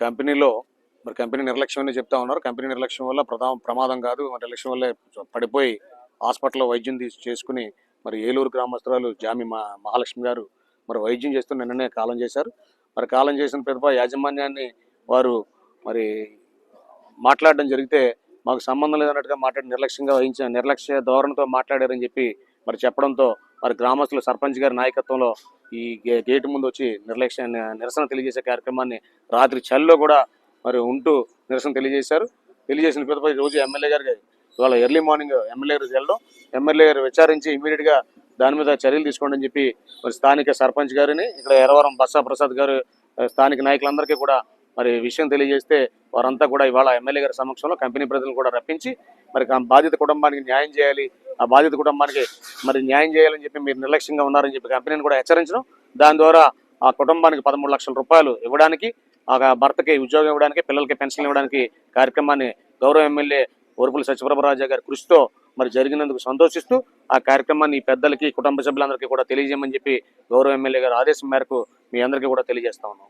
కంపెనీలో మరి కంపెనీ నిర్లక్ష్యం అని చెప్తా ఉన్నారు. కంపెనీ నిర్లక్ష్యం వల్ల ప్రధా ప్రమాదం కాదు. మరి నిర్లక్ష్యం వల్లే పడిపోయి హాస్పిటల్లో వైద్యం తీసి చేసుకుని మరి ఏలూరు గ్రామస్తురాలు జామి మా మహాలక్ష్మి గారు మరి వైద్యం చేస్తూ నిన్ననే కాలం చేశారు. మరి కాలం చేసిన పిదప యాజమాన్యాన్ని వారు మరి మాట్లాడడం జరిగితే మాకు సంబంధం లేదన్నట్టుగా మాట్లాడి నిర్లక్ష్యంగా వహించిన నిర్లక్ష్య ధోరణితో మాట్లాడారని చెప్పి మరి చెప్పడంతో మరి గ్రామస్తులు సర్పంచ్ గారి నాయకత్వంలో ఈ గేట్ గేటు ముందు వచ్చి నిర్లక్ష్య నిరసన తెలియజేసే కార్యక్రమాన్ని రాత్రి చలిలో కూడా మరి ఉంటూ నిరసన తెలియజేశారు. తెలియజేసిన పిదపై రోజు ఎమ్మెల్యే గారికి. ఇవాళ ఎర్లీ మార్నింగ్ ఎమ్మెల్యే గారు వెళ్ళడం. ఎమ్మెల్యే గారు విచారించి ఇమీడియట్గా దాని మీద చర్యలు తీసుకోండి అని చెప్పి మరి స్థానిక సర్పంచ్ గారిని ఇక్కడ ఎరవరం బస్సా ప్రసాద్ గారు స్థానిక నాయకులందరికీ కూడా మరి విషయం తెలియజేస్తే వారంతా కూడా ఇవాళ ఎమ్మెల్యే గారి సమక్షంలో కంపెనీ ప్రజలను కూడా రప్పించి మరి ఆ బాధిత కుటుంబానికి న్యాయం చేయాలి ఆ బాధిత కుటుంబానికి మరి న్యాయం చేయాలని చెప్పి మీరు నిర్లక్ష్యంగా ఉన్నారని చెప్పి కంపెనీని కూడా హెచ్చరించడం. దాని ద్వారా ఆ కుటుంబానికి పదమూడు లక్షల రూపాయలు ఇవ్వడానికి ఆ భర్తకి ఉద్యోగం ఇవ్వడానికి పిల్లలకి పెన్షన్ ఇవ్వడానికి కార్యక్రమాన్ని గౌరవ ఎమ్మెల్యే ఓరుపుల సత్యప్రభరాజా గారి కృషితో మరి జరిగినందుకు సంతోషిస్తూ ఆ కార్యక్రమాన్ని పెద్దలకి కుటుంబ సభ్యులందరికీ కూడా తెలియజేయమని చెప్పి గౌరవ ఎమ్మెల్యే గారి ఆదేశం మేరకు మీ అందరికీ కూడా తెలియజేస్తా ఉన్నాం.